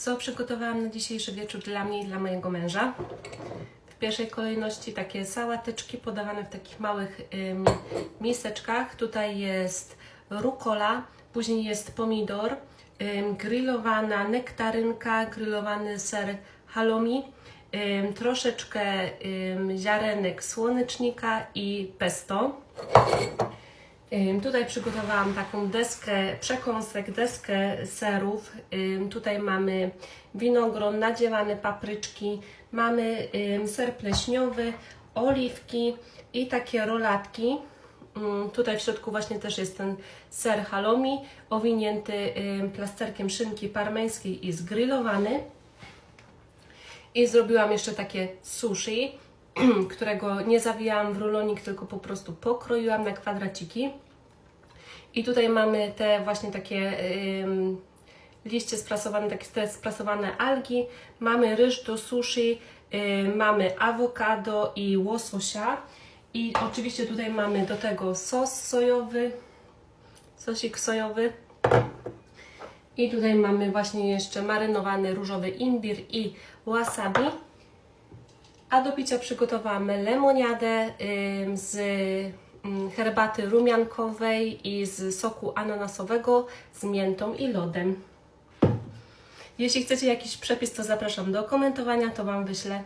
Co przygotowałam na dzisiejszy wieczór dla mnie i dla mojego męża? W pierwszej kolejności takie sałateczki podawane w takich małych ym, miseczkach. Tutaj jest rukola, później jest pomidor, ym, grillowana nektarynka, grillowany ser halloumi, ym, troszeczkę ym, ziarenek słonecznika i pesto. Tutaj przygotowałam taką deskę, przekąsek, deskę serów. Tutaj mamy winogron, nadziewane papryczki, mamy ser pleśniowy, oliwki i takie rolatki. Ym, Tutaj w środku właśnie też jest ten ser halloumi, owinięty plasterkiem szynki parmeńskiej i zgrillowany. I zrobiłam jeszcze takie sushi, którego nie zawijałam w rulonik, tylko po prostu pokroiłam na kwadraciki. I tutaj mamy te właśnie takie liście sprasowane, takie te sprasowane algi. Mamy ryż do sushi, ym, mamy awokado i łososia. I oczywiście tutaj mamy do tego sos sojowy, sosik sojowy. I tutaj mamy właśnie jeszcze marynowany różowy imbir i wasabi. A do picia przygotowałam lemoniadę z herbaty rumiankowej i z soku ananasowego z miętą i lodem. Jeśli chcecie jakiś przepis, to zapraszam do komentowania, to Wam wyślę.